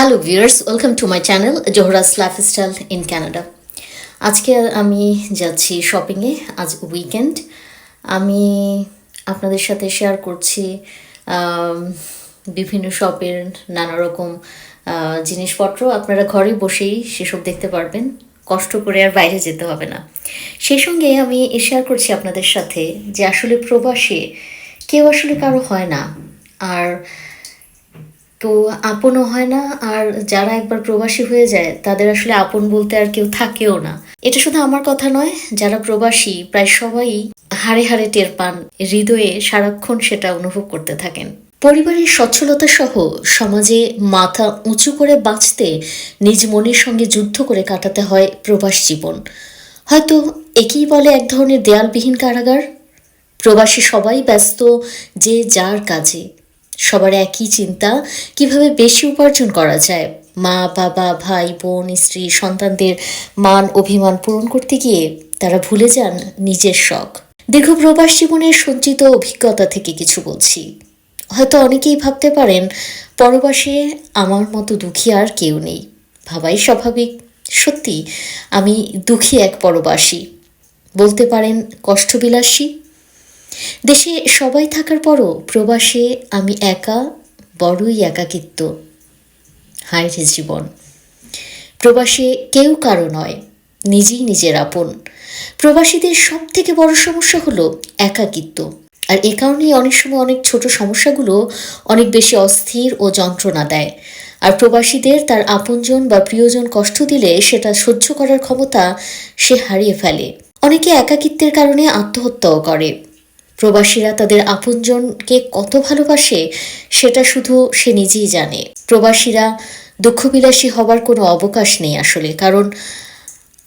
Hello viewers welcome to my channel Zohra's lifestyle in Canada আজকে আমি যাচ্ছি শপিংয়ে আজ উইকেন্ড আমি আপনাদের সাথে শেয়ার করছি বিভিন্ন শপের নানা রকম জিনিসপত্র। আপনারা ঘরে বসেই সেসব দেখতে পারবেন। কষ্ট করে আর বাইরে যেতে হবে না। সেই সঙ্গে আমি শেয়ার করছি আপনাদের সাথে যে আসলে প্রবাসে কেউ আসলে কারও হয় না। আর তো আপনও হয় না, আর যারা একবার প্রবাসী হয়ে যায়, তাদের আসলে আপন বলতে আর কেউ থাকেও না। এটা শুধু আমার কথা নয়, যারা প্রবাসী, প্রায় সবাই হাড়ে হাড়ে টের পান, হৃদয়ে সারাক্ষণ সেটা অনুভব করতে থাকেন। পরিবারের সচ্ছলতা সহ সমাজে মাথা উঁচু করে বাঁচতে নিজ মনের সঙ্গে যুদ্ধ করে কাটাতে হয় প্রবাস জীবন। হয়তো একেই বলে এক ধরনের দেয়ালবিহীন কারাগার। প্রবাসী সবাই ব্যস্ত যে যার কাজে। সবার একই চিন্তা, কীভাবে বেশি উপার্জন করা যায়? মা, বাবা, ভাই, বোন, স্ত্রী, সন্তানদের মান, অভিমান পূরণ করতে গিয়ে তারা ভুলে যান নিজের শখ। দীর্ঘ প্রবাস জীবনের সঞ্চিত অভিজ্ঞতা থেকে কিছু বলছি। হয়তো অনেকেই ভাবতে পারেন, পরবাসে আমার মতো দুঃখী আর কেউ নেই। ভাবাই স্বাভাবিক। সত্যি, আমি দুঃখী এক পরবাসী। বলতে পারেন কষ্টবিলাসী। দেশে সবাই থাকার পরও প্রবাসে আমি একা, বড়ই একাকিত্ব। হায় রে জীবন। প্রবাসে কেউ কারও নয়, নিজেই নিজের আপন। প্রবাসীদের সব থেকে বড় সমস্যা হলো একাকিত্ব। আর এ কারণেই অনেক সময় অনেক ছোট সমস্যাগুলো অনেক বেশি অস্থির ও যন্ত্রণা দেয়। আর প্রবাসীদের তার আপনজন বা প্রিয়জন কষ্ট দিলে সেটা সহ্য করার ক্ষমতা সে হারিয়ে ফেলে। অনেকে একাকিত্বের কারণে আত্মহত্যাও করে। প্রবাসীরা তাদের আপনজনকে কত ভালোবাসে, সেটা শুধু সে নিজেই জানে। প্রবাসীরা দুঃখবিলাসী হবার কোনো অবকাশ নেই আসলে, কারণ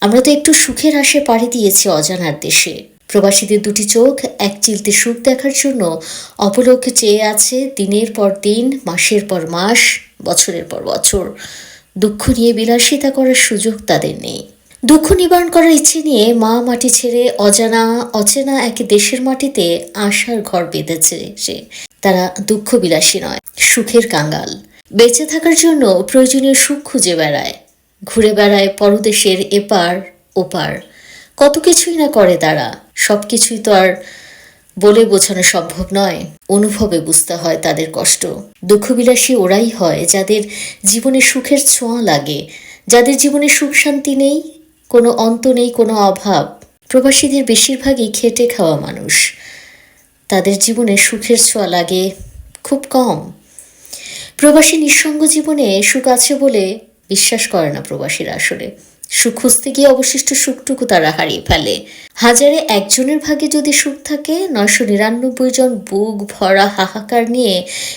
আমরা তো একটু সুখের আশে পাড়ি দিয়েছি অজানার দেশে। প্রবাসীদের দুটি চোখ, এক চিলতে সুখ দেখার জন্য অপলকে চেয়ে আছে দিনের পর দিন, মাসের পর মাস, বছরের পর বছর। দুঃখ নিয়ে বিলাসিতা করার সুযোগ তাদের নেই। দুঃখ নিবারণ করার ইচ্ছে নিয়ে মা মাটি ছেড়ে অজানা, অচেনা এক দেশের মাটিতে আশার ঘর বেঁধেছে সে। তারা দুঃখ বিলাসী নয়, সুখের কাঙ্গাল। বেঁচে থাকার জন্য প্রয়োজনীয় সুখ খুঁজে বেড়ায়। ঘুরে বেড়ায় পরদেশের এপার, ওপার। কত কিছুই না করে তারা সব কিছুই তো আর বলে বোঝানো সম্ভব নয়, অনুভবে বুঝতে হয় তাদের কষ্ট। দুঃখবিলাসী ওরাই হয় যাদের জীবনে সুখের ছোঁয়া লাগে, যাদের জীবনে সুখ শান্তি নেই কোনো অন্ত নেই, কোনো অভাব। প্রবাসীদের বেশিরভাগই খেটে খাওয়া মানুষ। তাদের জীবনে সুখের ছোঁয়া লাগে, খুব কম। প্রবাসী নিঃসঙ্গ জীবনে সুখ আছে বলে বিশ্বাস করে না প্রবাসীরা আসলে। সুখ খুঁজতে গিয়ে অবশিষ্ট সুখটুকু তারা হারিয়ে ফেলে। হাজারে একজনের ভাগে যদি সুখ থাকে, নয়শো নিরানব্বই জন বুক ভরা হাহাকার নিয়ে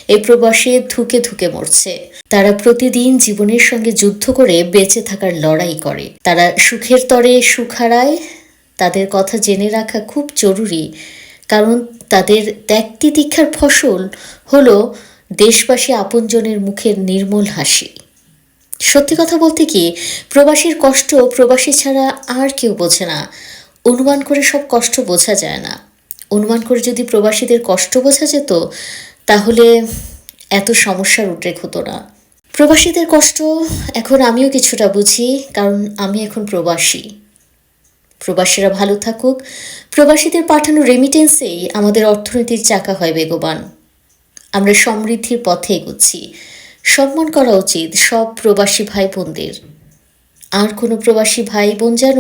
এই প্রবাসে ধুকে ধুকে মরছে। তারা প্রতিদিন জীবনের সঙ্গে যুদ্ধ করে বেঁচে থাকার লড়াই করে। তারা সুখের তরে সুখ হারায়। তাদের কথা জেনে রাখা খুব জরুরি, কারণ তাদের ত্যাগ তিতিক্ষার ফসল হলো দেশবাসী আপনজনের মুখের নির্মল হাসি। সত্যি কথা বলতে কি, প্রবাসীর কষ্ট প্রবাসী ছাড়া আর কেউ বোঝে না। অনুমান করে সব কষ্ট বোঝা যায় না। অনুমান করে যদি প্রবাসীদের কষ্ট বোঝা যেত, তাহলে এত সমস্যার উদ্রেক হতো না। প্রবাসীদের কষ্ট এখন আমিও কিছুটা বুঝি, কারণ আমি এখন প্রবাসী। প্রবাসীরা ভালো থাকুক। প্রবাসীদের পাঠানো রেমিটেন্সেই আমাদের অর্থনীতির চাকা হয় বেগবান। আমরা সমৃদ্ধির পথে এগোচ্ছি। সম্মান করা উচিত সব প্রবাসী ভাই বোনদের আর কোনো প্রবাসী ভাই বোন যেন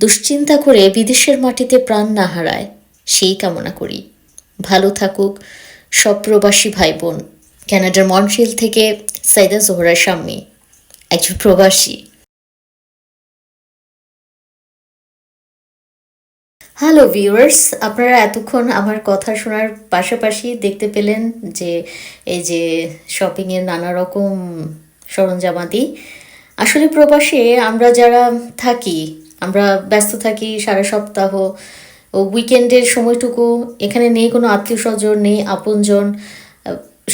দুশ্চিন্তা করে বিদেশের মাটিতে প্রাণ না হারায়, সেই কামনা করি। ভালো থাকুক সব প্রবাসী ভাই বোন ক্যানাডার মনশিল থেকে সাইদা জোহরা শাম্মী একজন প্রবাসী। হ্যালো ভিউয়ার্স আপনারা এতক্ষণ আমার কথা শোনার পাশাপাশি দেখতে পেলেন যে, এই যে শপিংয়ের নানা রকম সরঞ্জামাদি। আসলে প্রবাসে আমরা যারা থাকি, আমরা ব্যস্ত থাকি সারা সপ্তাহ, ও উইকেন্ডের সময়টুকু এখানে নেই কোনো আত্মীয় স্বজন, নেই আপনজন।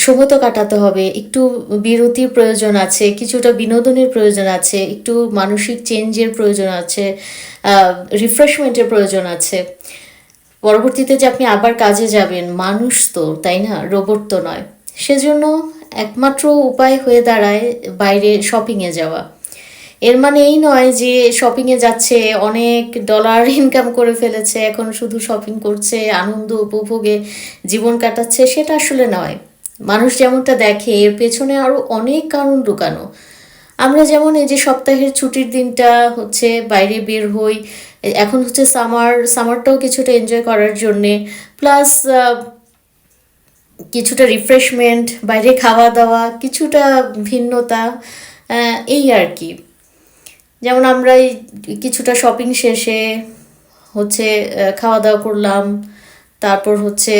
সময় তো কাটাতে হবে, একটু বিরতির প্রয়োজন আছে, কিছুটা বিনোদনের প্রয়োজন আছে, একটু মানসিক চেঞ্জের প্রয়োজন আছে রিফ্রেশমেন্টের প্রয়োজন আছে। পরবর্তীতে যে আপনি আবার কাজে যাবেন, মানুষ তো, তাই না? রোবট তো নয়। সেজন্য একমাত্র উপায় হয়ে দাঁড়ায় বাইরে শপিংয়ে যাওয়া। এর মানে এই নয় যে শপিংয়ে যাচ্ছে, অনেক ডলার ইনকাম করে ফেলেছে, এখন শুধু শপিং করছে, আনন্দ উপভোগে জীবন কাটাচ্ছে, সেটা আসলে নয়। মানুষ যেমনটা দেখে, এর পেছনে আরও অনেক কারণ লুকানো। আমরা যেমন এই যে সপ্তাহের ছুটির দিনটা হচ্ছে বাইরে বের হই, এখন হচ্ছে সামার, সামারটাও কিছুটা এনজয় করার জন্যে প্লাস কিছুটা রিফ্রেশমেন্ট বাইরে খাওয়া দাওয়া কিছুটা ভিন্নতা এই আর কি। যেমন আমরা কিছুটা শপিং শেষে হচ্ছে খাওয়া দাওয়া করলাম, তারপর হচ্ছে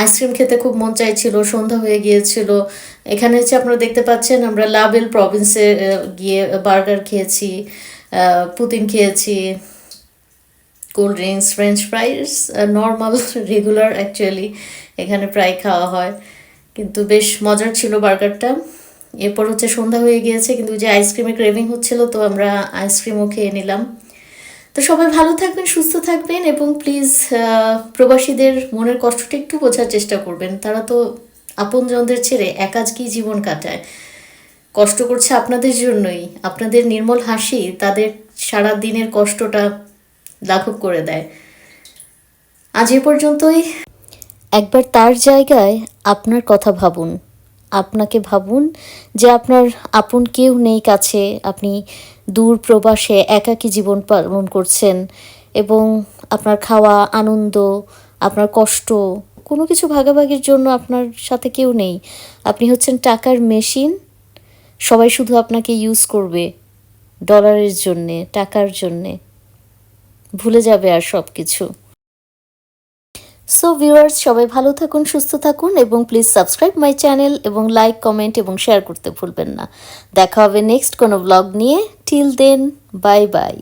আইসক্রিম খেতে খুব মন চাইছিল, সন্ধ্যা হয়ে গিয়েছিল। এখানে হচ্ছে আপনারা দেখতে পাচ্ছেন, আমরা লাবেল প্রভিন্সে গিয়ে বার্গার খেয়েছি পুতিন খেয়েছি cold drinks French fries normal regular actually এখানে প্রায় খাওয়া হয়। কিন্তু বেশ মজার ছিল বার্গারটা। এরপর হচ্ছে সন্ধ্যা হয়ে গিয়েছে, কিন্তু যে আইসক্রিমের ক্রেভিং হচ্ছিল, তো আমরা আইসক্রিমও খেয়ে নিলাম। তো সবাই ভালো থাকবেন, সুস্থ থাকবেন এবং প্লিজ প্রবাসীদের মনের কষ্টটা একটু বোঝার চেষ্টা করবেন। তারা তো আপনজনদের ছেড়ে একাজকেই জীবন কাটায়। কষ্ট করছে আপনাদের জন্যই। আপনাদের নির্মল হাসি তাদের সারা দিনের কষ্টটা লাঘব করে দেয়। আজ এ পর্যন্তই। একবার তার জায়গায় আপনার কথা ভাবুন। আপনাকে ভাবুন যে আপনার আপন কেউ নেই কাছে। আপনি দূর প্রবাসে একাকী জীবন পালন করছেন এবং আপনার খাওয়া, আনন্দ, আপনার কষ্ট, কোনো কিছু ভাগাভাগির জন্য আপনার সাথে কেউ নেই। আপনি হচ্ছেন টাকার মেশিন। সবাই শুধু আপনাকে ইউজ করবে ডলারের জন্যে, টাকার জন্যে। ভুলে যাবে আর সব কিছু সো ভিউয়ার্স সবাই ভালো থাকুন, সুস্থ থাকুন এবং প্লিজ সাবস্ক্রাইব মাই চ্যানেল এবং লাইক কমেন্ট এবং শেয়ার করতে ভুলবেন না। দেখা হবে নেক্সট কোনো ব্লগ নিয়ে। Till then bye bye